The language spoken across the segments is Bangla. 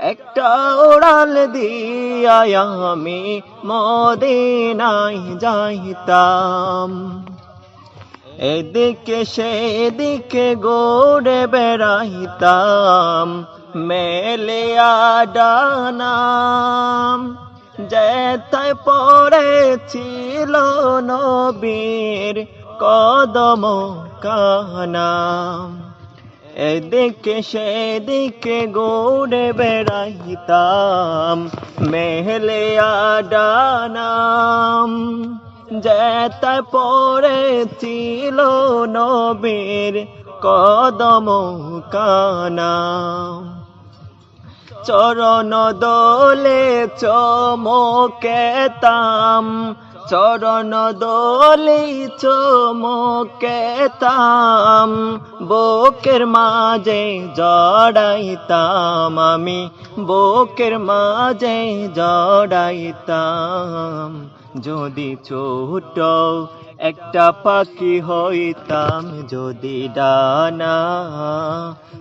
একটা ওড়াল দিয়া আমি মদিনায় যাইতাম। এদিকে সেদিকে গোড়ে বেড়াইতাম, মেলিয়া ডানাম। যেথায় পড়েছিল নবীর কদম কানাম। এদিকে সেদিকে গোড়ে বেড়াইতাম মেহলিয়া ডানাম যেতায় পড়েছিল নবীর কদম কানাম। চরণ দোলে চমকেতাম চরণ দোলে চমকেতাম, বোকের মাঝে জড়াইতাম আমি, বোকের মাঝে জড়াইতাম। যদি ছোট একটা পাখি হইতাম, যদি ডানা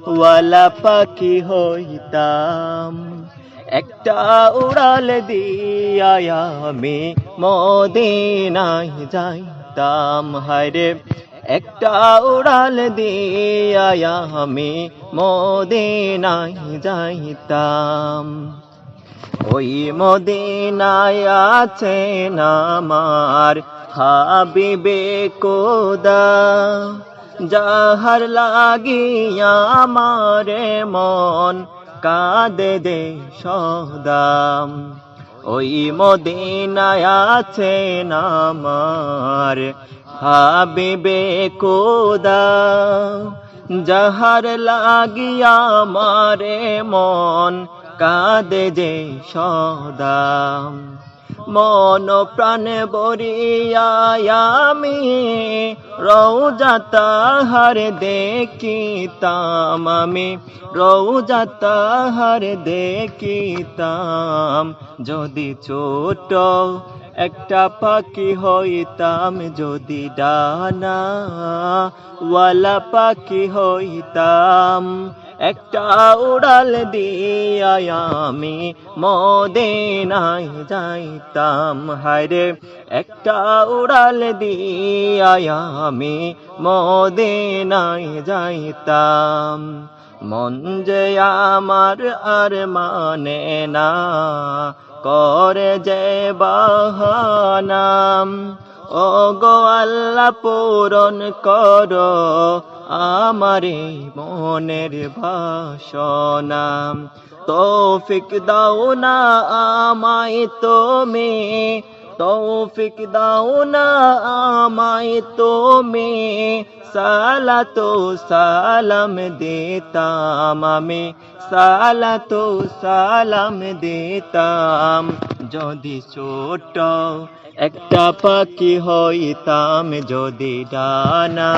ওয়ালা পাখি হইতাম একটা উড়াল দিয়া আমি মদিনায় যাইতাম, হায়রে। একটা উড়াল দিয়া আমি মদিনায় যাইতাম। ওই মদিনায় আছেন আমার হাবিবে কোদা, যাহার লাগিয়া আমারে মন কাঁদে দে সদাম। ওই মদিনায় আছে আমার হাবিবে কোদা। যাহার লাগিয়া মারে মন কাঁদে যে সদাম। মন প্রাণ বরিয়ামি রৌজা তাহার দেখিতাম আমি। রৌজা তাহার দেখিতাম। যদি ছোট একটা পাখি হইতাম, যদি ডানা ওয়ালা পাখি হইতাম একটা উড়াল দিয়া আমি মদিনায় যাইতাম। হায়রে, একটা উড়াল দিয়া আমি মদিনায় যাইতাম। মন যে আমার আর মানে না, করে যে বাহানাম ও গো আল্লাহ পূরণ কর আমার মনের ভাষণাম তৌফিক দাও না আমায় তুমি তৌফিক দাও না আমায় তুমি। সালাতো সালাম দিতাম আমি। সালাতো সালাম দিতাম। যদি ছোট একটা পাখি হইতাম, যদি ডানা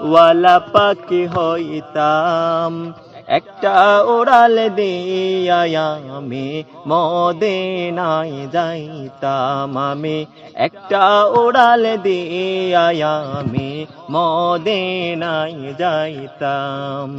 ওয়ালা পাখি হইতাম একটা ওড়াল দিয়া আমি মদিনায় যাইতাম আমি। একটা ওড়াল দিয়া আমি মদিনায় যাইতাম।